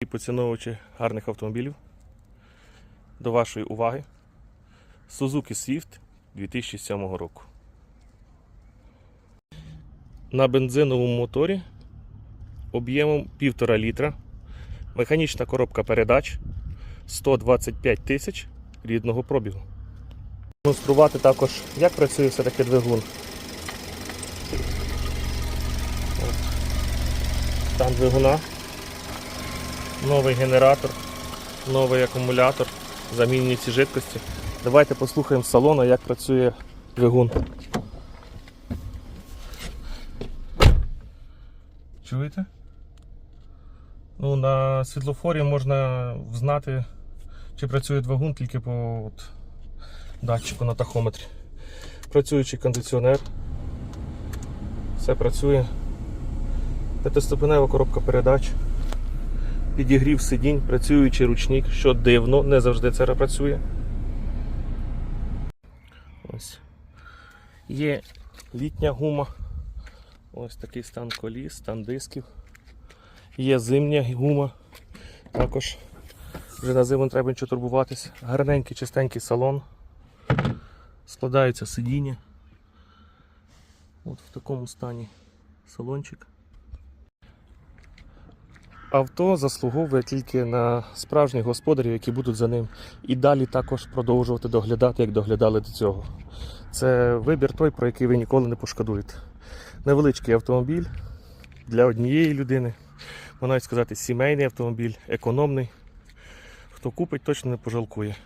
І поціновувачі гарних автомобілів. До вашої уваги Suzuki Swift 2007 року. На бензиновому моторі об'ємом 1,5 літра. Механічна коробка передач 125 тисяч рідного пробігу. Демонструвати також, як працює все-таки двигун. Стан двигуна новий генератор, новий акумулятор, замінені ці жидкості. Давайте послухаємо з салону, як працює двигун. Чуєте? Ну, на світлофорі можна взнати, чи працює двигун тільки по от, датчику на тахометрі. Працюючий кондиціонер. Все працює. П'ятиступенева коробка передач підігрів сидінь, працюючий ручник, що дивно, не завжди це працює. Ось. Є літня гума. Ось такий стан коліс, стан дисків. Є зимня гума. Також вже на зиму не треба нічого турбуватись. Гарненький, чистенький салон. Складається сидіння. От в такому стані салончик. Авто заслуговує тільки на справжніх господарів, які будуть за ним і далі також продовжувати доглядати, як доглядали до цього. Це вибір той, про який ви ніколи не пошкодуєте. Невеличкий автомобіль для однієї людини, можна сказати, сімейний автомобіль, економний. Хто купить, точно не пожалкує.